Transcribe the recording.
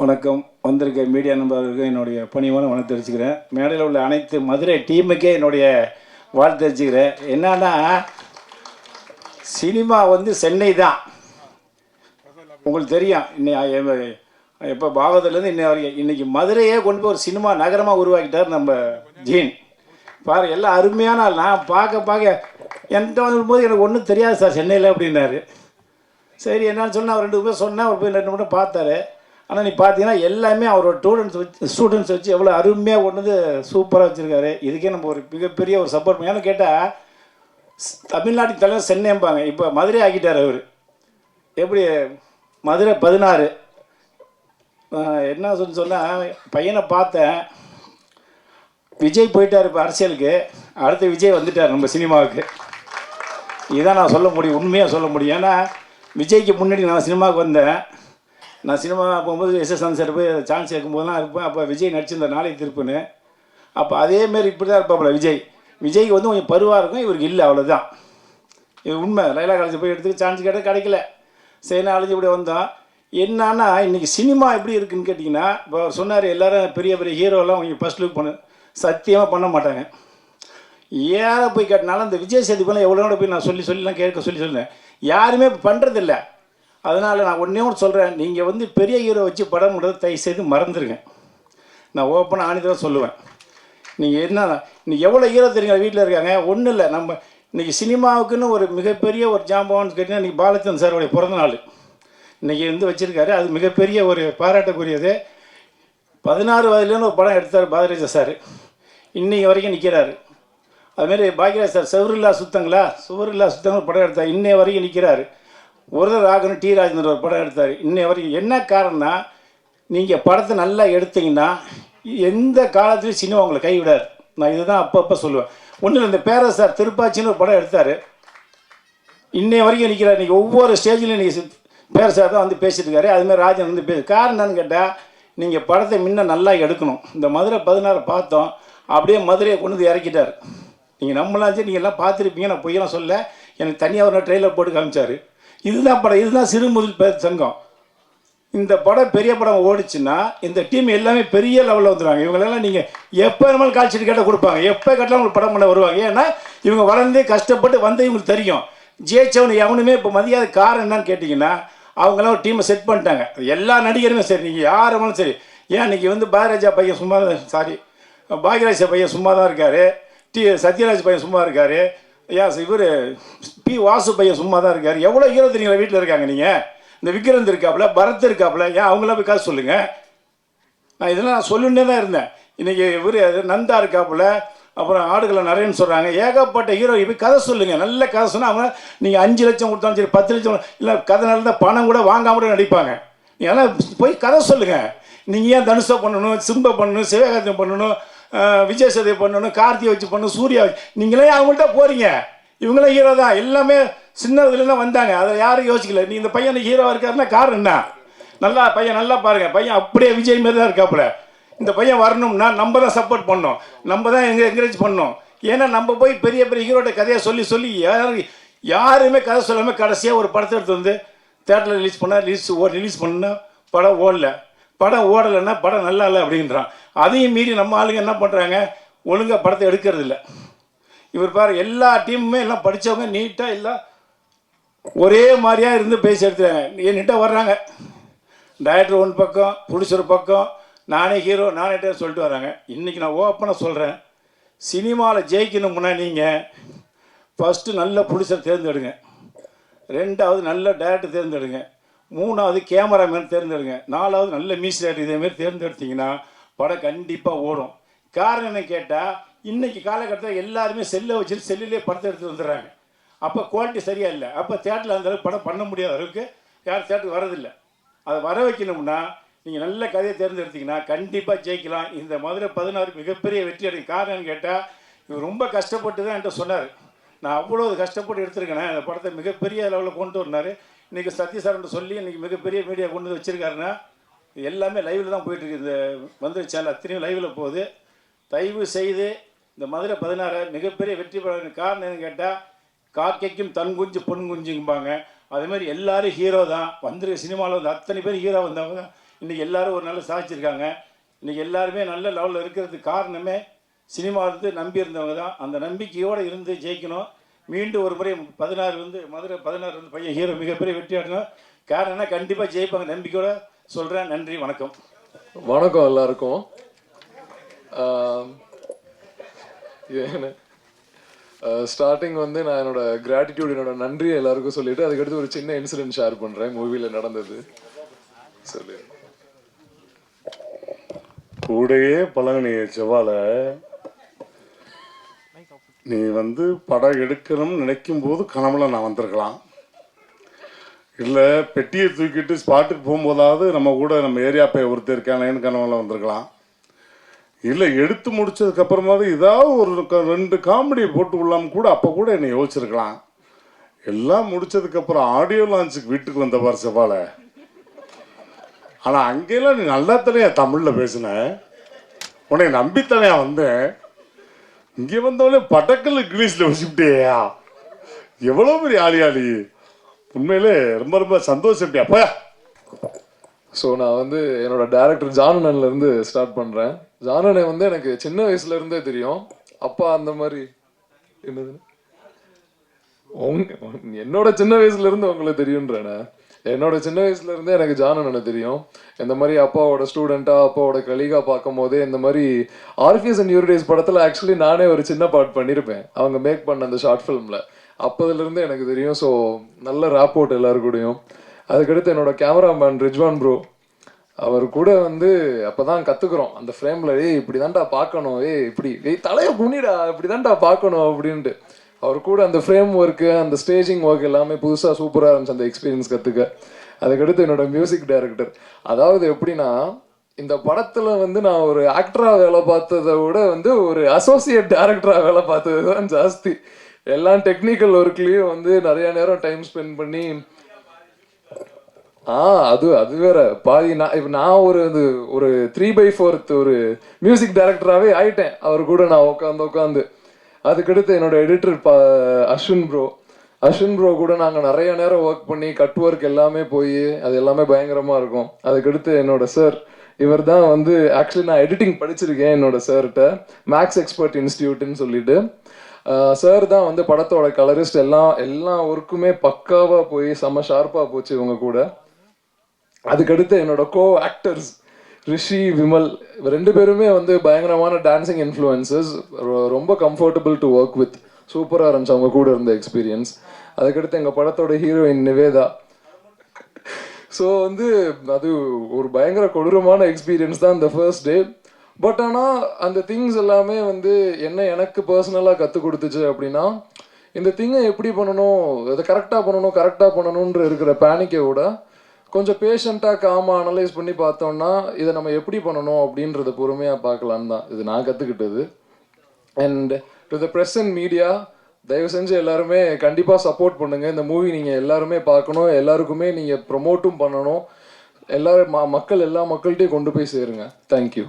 வணக்கம். வந்திருக்க மீடியா நண்பர்களுக்கு என்னுடைய பணிவான வணக்கம் தெரிவிச்சுக்கிறேன். மேடையில் உள்ள அனைத்து மதுரை டீமுக்கே என்னுடைய வாழ்த்து தெரிவிச்சுக்கிறேன். என்னன்னா சினிமா வந்து சென்னை தான். உங்களுக்கு தெரியும் இன்னை எப்போ பாகவதத்துலேருந்து இன்னை வரைக்கும். இன்றைக்கி மதுரையே கொண்டு போய் ஒரு சினிமா நகரமாக உருவாக்கிட்டார் நம்ம ஜீன். பாரு எல்லாம் அருமையான ஆள். நான் பார்க்க பார்க்க என்கிட்ட வந்துடும்போது எனக்கு ஒன்றும் தெரியாது சார் சென்னையில் அப்படின்னாரு. சரி என்னன்னு சொன்னால் அவர் ரெண்டு பேர் சொன்னால் அவர் போய் ரெண்டு மட்டும் பார்த்தாரு. ஆனால் நீ பார்த்தீங்கன்னா எல்லாமே அவரோட ஸ்டூடெண்ட்ஸ் வச்சு ஸ்டூடெண்ட்ஸ் வச்சு எவ்வளோ அருமையாக கொண்டு வந்து சூப்பராக வச்சுருக்காரு. இதுக்கே நம்ம ஒரு மிகப்பெரிய ஒரு சப்போர்ட் பண்ணி. ஏன்னு கேட்டால் தமிழ்நாட்டின் தலைவர் சென்னைம்பாங்க. இப்போ மதுரை ஆக்கிட்டார் அவர். எப்படி? மதுரை பதினாறு. என்ன சொல்லி சொன்னால் பையனை பார்த்தேன். விஜய் போயிட்டார் இப்போ அரசியலுக்கு. அடுத்து விஜய் வந்துட்டார் நம்ம சினிமாவுக்கு. இதான் நான் சொல்ல முடியும் உண்மையாக சொல்ல முடியும். ஏன்னா விஜய்க்கு முன்னாடி நான் சினிமாவுக்கு வந்தேன். நான் சினிமா போகும்போது எஸ்எஸ் சார் போய் சான்ஸ் கேட்கும்போதெல்லாம் இருப்பேன் அப்போ விஜய் நடிச்சிருந்த நாளை திருப்புன்னு. அப்போ அதேமாரி இப்படி தான் இருப்பாப்புல விஜய். விஜய்க்கு வந்து கொஞ்சம் பருவாக இருக்கும் இவருக்கு இல்லை அவ்வளோதான் இது உண்மை. லைலா காலேஜ் போய் எடுத்துக்க சான்ஸ் கேட்டால் கிடைக்கல. சரி அழிஞ்சு இப்படி வந்தோம் என்னன்னா இன்றைக்கி சினிமா எப்படி இருக்குன்னு கேட்டிங்கன்னா இப்போ அவர் சொன்னார் எல்லாரும் பெரிய பெரிய ஹீரோலாம் கொஞ்சம் ஃபஸ்ட் லுக் பண்ணு. சத்தியமாக பண்ண மாட்டாங்க. ஏற போய் கேட்டனாலும் இந்த விஜய் சேதுப்பெல்லாம் எவ்வளோ போய் நான் சொல்லி சொல்லிலாம் கேட்க சொல்லி சொல்லுவேன் யாருமே இப்போ பண்ணுறதில்ல அதனால் நான் ஒன்றே ஒன்று சொல்கிறேன் நீங்கள் வந்து பெரிய ஹீரோ வச்சு படம் விடுறது தயவு செய்து மறந்துடுங்க நான் ஓப்பனாக ஆணிதான் சொல்லுவேன். நீங்கள் என்ன இன்னைக்கு எவ்வளோ ஹீரோ தெரியுங்க வீட்டில் இருக்காங்க? ஒன்றும் இல்லை. நம்ம இன்றைக்கி சினிமாவுக்குன்னு ஒரு மிகப்பெரிய ஒரு ஜாம்பவான்னு கேட்டிங்கன்னா இன்றைக்கி பாலச்சந்திரன் சாருடைய பிறந்த நாள். இன்றைக்கி வந்து வச்சுருக்காரு. அது மிகப்பெரிய ஒரு பாராட்டக்கூடியது. பதினாறு வயதுலேருந்து ஒரு படம் எடுத்தார் பாதராஜா சார். இன்றைக்கி வரைக்கும் நிற்கிறாரு அதுமாரி பாக்யராஜ் சார் செவரில்லா சுத்தங்களா? சுவரில்லா சுத்தங்கள் படம் எடுத்தார். இன்னைய வரைக்கும் நிற்கிறாரு ஒரு ராகன் டி. ராஜேந்திர ஒரு படம் எடுத்தார். இன்னை வரைக்கும் என்ன காரணம்னா நீங்கள் படத்தை நல்லா எடுத்தீங்கன்னா எந்த காலத்துலையும் சினிமா உங்களை கைவிடாது. நான் இதுதான் அப்பப்போ சொல்லுவேன். ஒன்றும் இந்த பேர சார் திருப்பாச்சின்னு ஒரு படம் எடுத்தார். இன்னைய வரைக்கும் நிற்கிறார் இன்றைக்கி ஒவ்வொரு ஸ்டேஜ்லையும் நீங்கள் பேர சார் தான் வந்து பேசிட்டு இருக்காரு. அதுமாதிரி ராஜன் வந்து பேசு காரணம் என்னன்னு கேட்டால் நீங்கள் படத்தை முன்ன நல்லா எடுக்கணும். இந்த மதுரை பதினாறு பார்த்தோம். அப்படியே மதுரையை கொண்டு வந்து இறக்கிட்டார். நீங்கள் நம்மளாச்சும் நீங்கள் எல்லாம் பார்த்துருப்பீங்க நான் பொய்யெல்லாம் சொல்ல எனக்கு தனியாக ஒரு ட்ரெயிலர் போட்டு காமிச்சார். இதுதான் படம் இதுதான் சிறு முதல் பேர் சங்கம். இந்த படம் பெரிய படம் ஓடிச்சுன்னா இந்த டீம் எல்லாமே பெரிய லெவலில் வந்துடுவாங்க இவங்களெல்லாம் நீங்கள் எப்போ வேணாலும் காய்ச்சிட்டு கேட்டால் கொடுப்பாங்க. எப்போ கேட்டாலும் உங்களுக்கு படம் பண்ண வருவாங்க. ஏன்னா இவங்க வளர்ந்து கஷ்டப்பட்டு வந்து இவங்களுக்கு தெரியும். ஜெயிச்சவனு எவனுமே இப்போ மதியாத காரணம் என்னன்னு கேட்டிங்கன்னா அவங்களாம் ஒரு டீமை செட் பண்ணிட்டாங்க. எல்லா நடிகருமே சரி. நீங்கள் யார் வேணாலும் சரி. ஏன் இன்றைக்கி வந்து பாரதிராஜா பையன் சும்மா சாரி பாக்யராஜா பையன் சும்மா தான் இருக்கார். டி சத்யராஜ் பையன் சும்மா இருக்கார். ஏன் இவர் பி வாசு பையன் சும்மா தான் இருக்கார். எவ்வளோ ஹீரோ தெரியுங்களா வீட்டில் இருக்காங்க நீங்கள் இந்த விக்ரந்த் இருக்காப்புல பரத் இருக்காப்புல ஏன் அவங்கள போய் காசு சொல்லுங்கள் நான் இதெல்லாம் நான் சொல்லிட்டே தான் இருந்தேன். இன்றைக்கி இவர் நந்தா இருக்காப்புல அப்புறம் ஆடுகளை நிறையன்னு சொல்கிறாங்க ஏகப்பட்ட ஹீரோ போய் கதை சொல்லுங்கள் நல்ல கதை சொன்னால் அவங்க நீங்கள் அஞ்சு லட்சம் கொடுத்தாலும் சரி பத்து லட்சம் இல்லை கதை நல்ல பணம் கூட வாங்காம கூட நடிப்பாங்க. நீங்கள் போய் கதை சொல்லுங்கள் நீங்கள் ஏன் தனுஷை பண்ணணும் சிம்பை பண்ணணும் சிவகார்த்தியம் பண்ணணும் விஜய் சேதுவை பண்ணணும் கார்த்தியை வச்சு பண்ணணும் சூர்யா வச்சு நீங்களே அவங்கள்ட்ட போகிறீங்க இவங்களும் ஹீரோ தான். எல்லாமே சின்னதுலேருந்து தான் வந்தாங்க. அதை யாரும் யோசிக்கல. நீ இந்த பையன் ஹீரோவாக இருக்காருன்னா காரணம் என்ன? நல்லா பையன் நல்லா பாருங்க. பையன் அப்படியே விஜய் மாதிரி தான் இருக்காப்புல. இந்த பையன் வரணும்னா நம்ம தான் சப்போர்ட் பண்ணோம் நம்ம தான் எங்க என்கரேஜ் பண்ணோம் ஏன்னா நம்ம போய் பெரிய பெரிய ஹீரோட கதையை சொல்லி சொல்லி யாரும் யாருமே கதை சொல்லாமல் கடைசியாக ஒரு படத்தை எடுத்து வந்து தேட்டரில் ரிலீஸ் பண்ணால் ரிலீஸ் ஓ ரிலீஸ் பண்ணால் படம் ஓடல. படம் ஓடலைன்னா படம் நல்லா இல்லை அப்படின்றான். அதையும் மீறி நம்ம ஆளுங்க என்ன பண்ணுறாங்க ஒழுங்காக படத்தை எடுக்கிறது இல்லை இவர் பாரு எல்லா டீமுமே எல்லாம் படித்தவங்க நீட்டாக எல்லாம் ஒரே மாதிரியாக இருந்து பேசி எடுத்துறாங்க என்கிட்ட வர்றாங்க. டைரக்டர் ஒன் பக்கம் ப்ரொடியூசர் பக்கம் நானே ஹீரோ நானே டே சொல்லிட்டு வராங்க இன்றைக்கி நான் ஓப்பனாக சொல்கிறேன் சினிமாவில் ஜெயிக்கணும்னா நீங்கள் ஃபஸ்ட்டு நல்ல ப்ரொடியூசர் தேர்ந்தெடுங்க. ரெண்டாவது நல்ல டேரக்டர் தேர்ந்தெடுங்க. மூணாவது கேமராமேன் தேர்ந்தெடுங்க. நாலாவது நல்ல மியூசிக் டேரக்டர் இதேமாரி தேர்ந்தெடுத்தீங்கன்னா படம் கண்டிப்பாக ஓடும். காரணம் என்ன கேட்டால் இன்றைக்கி காலகட்டத்தில் எல்லாருமே செல்லை வச்சுட்டு செல்லுலேயே படத்தை எடுத்து வந்துடுறாங்க. அப்போ குவாலிட்டி சரியாக இல்லை. அப்போ தேட்டரில் அந்த அளவுக்கு படம் பண்ண முடியாத அளவுக்கு யாரும் தேட்டருக்கு வரதில்லை அதை வர வைக்கணும்னா நீங்கள் நல்ல கதையை தேர்ந்தெடுத்தீங்கன்னா கண்டிப்பாக ஜெயிக்கலாம். இந்த மதுரை பதினாறு மிகப்பெரிய வெற்றி அடையும். காரணம்னு கேட்டால் இவர் ரொம்ப கஷ்டப்பட்டு தான் என்கிட்ட சொன்னார். நான் அவ்வளோ கஷ்டப்பட்டு எடுத்திருக்கேன் அந்த படத்தை மிகப்பெரிய லெவலில் கொண்டு வந்தார். இன்றைக்கி சத்யசாரன் சொல்லி இன்றைக்கி மிகப்பெரிய மீடியா கொண்டு வந்து வச்சுருக்காருன்னா எல்லாமே லைவில் தான் போயிட்டுருக்கு இந்த மதுரை சேனல் அத்தனையும் லைவில் போகுது. தயவு செய்து இந்த மதுரை பதினாறு மிகப்பெரிய வெற்றி பெற காரணம் என்னன்னு கேட்டால் காக்கைக்கும் தன் குஞ்சு பொன் குஞ்சுங்கும்பாங்க. அதே மாதிரி எல்லாரும் ஹீரோ தான். வந்திருக்க சினிமாவில் வந்து அத்தனை பேர் ஹீரோ வந்தவங்க. இன்றைக்கி எல்லாரும் ஒரு நல்ல சாதிச்சிருக்காங்க. இன்றைக்கி எல்லாருமே நல்ல லெவலில் இருக்கிறதுக்கு காரணமே சினிமா வந்து நம்பி இருந்தவங்க தான். அந்த நம்பிக்கையோடு இருந்து ஜெயிக்கணும். மீண்டும் ஒரு முறை பதினாறு வந்து மதுரை பதினாறு வந்து பையன் ஹீரோ மிகப்பெரிய வெற்றி ஆடணும் காரணம்னா கண்டிப்பாக ஜெயிப்பாங்க. நம்பிக்கையோட சொல்கிறேன் நன்றி. வணக்கம். வணக்கம் எல்லாருக்கும். ஸ்டார்டிங் வந்து நான் என்னோட கிராட்டிடியூட் என்னோட நன்றியை எல்லாருக்கும் சொல்லிட்டு அதுக்கடுத்து ஒரு சின்ன இன்சிடென்ட் ஷேர் பண்றேன். மூவியில் நடந்தது. சொல்லு. கூடையே பழகினிய செவ்வாழ. நீ வந்து படம் எடுக்கணும்னு நினைக்கும் போது கனவுல நான் வந்திருக்கலாம். இல்லை பெட்டியை தூக்கிட்டு ஸ்பாட்டுக்கு போகும்போதாவது நம்ம கூட நம்ம ஏரியா பைய ஒருத்தர் இருக்கானேன்னு கனவுல வந்திருக்கலாம். இல்லை எடுத்து முடிச்சதுக்கு அப்புறமாவது ஏதாவது ஒரு ரெண்டு காமெடியை போட்டு விடலாம் கூட அப்போ கூட என்னை யோசிச்சிருக்கலாம். எல்லாம் முடிச்சதுக்கப்புறம் ஆடியோ லான்ச்சுக்கு வீட்டுக்கு வந்த பார் செவ்வால ஆனால் அங்கெல்லாம் நீ நல்லா தானே தமிழில் பேசின. உன்னை நம்பித்தானே வந்தேன். இங்கே வந்தவொடனே படக்கல் இங்கிலீஷில் வச்சுக்கிட்டேயா எவ்வளோ பெரிய ஆளியாளி. உண்மையிலே ரொம்ப ரொம்ப சந்தோஷம் அப்பா ஸோ நான் வந்து என்னோட டேரக்டர் ஜானனன்ல ஸ்டார்ட் பண்ணுறேன் ஜானனை வந்து எனக்கு சின்ன வயசுல இருந்தே தெரியும். அப்பா அந்த மாதிரி என்னது? என்னோட சின்ன வயசுல இருந்து உங்களுக்கு தெரியுன்றேனே என்னோட சின்ன வயசுல இருந்தே எனக்கு ஜானனை தெரியும். இந்த மாதிரி அப்பாவோட ஸ்டூடெண்டா அப்பாவோட கலீகா பார்க்கும் போதே இந்த மாதிரி ஆர்ஃபியஸ் அண்ட் யூரிடேஸ் படத்துல ஆக்சுவலி நானே ஒரு சின்ன பார்ட் பண்ணியிருப்பேன் அவங்க மேக் பண்ண அந்த ஷார்ட் ஃபிலிம்ல அப்பதுலேருந்து எனக்கு தெரியும். ஸோ நல்ல ராப்போர்ட் எல்லாரு கூடயும். அதுக்கடுத்து என்னோட கேமராமேன் ரிஜ்வான் ப்ரோ அவர் கூட வந்து அப்பதான் கத்துக்கிறோம். அந்த ஃப்ரேம்ல ஏய் இப்படி தான்டா பார்க்கணும். ஏய் இப்படி ஏய் தலையை குனிடா இப்படி தான்டா பார்க்கணும் அப்படின்ட்டு. அவர் கூட அந்த ஃப்ரேம் ஒர்க்கு அந்த ஸ்டேஜிங் ஒர்க் எல்லாமே புதுசாக சூப்பராக இருந்துச்சு அந்த எக்ஸ்பீரியன்ஸ் கற்றுக்க அதுக்கடுத்து என்னோட மியூசிக் டைரக்டர் அதாவது எப்படின்னா இந்த படத்துல வந்து நான் ஒரு ஆக்டரா வேலை பார்த்ததை விட வந்து ஒரு அசோசியேட் டேரக்டரா வேலை பார்த்தது தான் ஜாஸ்தி. எல்லாம் டெக்னிக்கல் ஒர்க்லயும் வந்து நிறைய நேரம் டைம் ஸ்பெண்ட் பண்ணி ஆ அது அது வேற. பாதி நான் இப்போ நான் ஒரு இது ஒரு த்ரீ பை ஃபோர்த் ஒரு மியூசிக் டைரக்டராகவே ஆயிட்டேன். அவர் கூட நான் உட்காந்து உட்காந்து அதுக்கடுத்து என்னோட எடிட்டர் பா அஸ்வின் ப்ரோ அஸ்வின் ப்ரோ கூட நாங்கள் நிறைய நேரம் ஒர்க் பண்ணி கட் ஒர்க் எல்லாமே போய் அது எல்லாமே பயங்கரமாக இருக்கும். அதுக்கடுத்து என்னோட சார் இவர் தான் வந்து ஆக்சுவலி நான் எடிட்டிங் படிச்சிருக்கேன் என்னோட சார்கிட்ட மேக்ஸ் எக்ஸ்பர்ட் இன்ஸ்டியூட்னு சொல்லிட்டு. சார் தான் வந்து படத்தோட கலரிஸ்ட் எல்லாம் எல்லா ஒர்க்குமே பக்காவாக போய் செம்ம ஷார்ப்பாக போச்சு இவங்க கூட. அதுக்கடுத்து என்னோட கோ ஆக்டர்ஸ் ரிஷி விமல் ரெண்டு பேருமே வந்து பயங்கரமான டான்சிங் இன்ஃப்ளூயன்சஸ் ரொம்ப கம்ஃபர்டபுள் டு ஒர்க் வித் சூப்பராக இருந்துச்சு அவங்க கூட இருந்த எக்ஸ்பீரியன்ஸ் அதுக்கடுத்து எங்கள் படத்தோட ஹீரோயின் நிவேதா. ஸோ வந்து அது ஒரு பயங்கர கொடூரமான எக்ஸ்பீரியன்ஸ் தான் இந்த ஃபர்ஸ்ட் டே பட் ஆனால் அந்த திங்ஸ் எல்லாமே வந்து என்ன எனக்கு பர்சனலாக கற்றுக் கொடுத்துச்சு அப்படின்னா இந்த திங்கை எப்படி பண்ணணும் அதை கரெக்டாக பண்ணணும் கரெக்டாக பண்ணணுன்ற இருக்கிற பேனிக்கை விட கொஞ்சம் பேஷண்ட்டாக காமா அனலைஸ் பண்ணி பார்த்தோம்னா இதை நம்ம எப்படி பண்ணணும் அப்படின்றத பொறுமையாக பார்க்கலான்னு தான் இது நான் கற்றுக்கிட்டது and to the press and media தயவு செஞ்சு எல்லாருமே கண்டிப்பாக சப்போர்ட் பண்ணுங்கள் இந்த மூவி நீங்கள் எல்லாருமே பார்க்கணும். எல்லாருக்குமே நீங்கள் ப்ரொமோட்டும் பண்ணணும். எல்லாரும் மக்கள் எல்லா மக்கள்கிட்டையும் கொண்டு போய் சேருங்க. தேங்க்யூ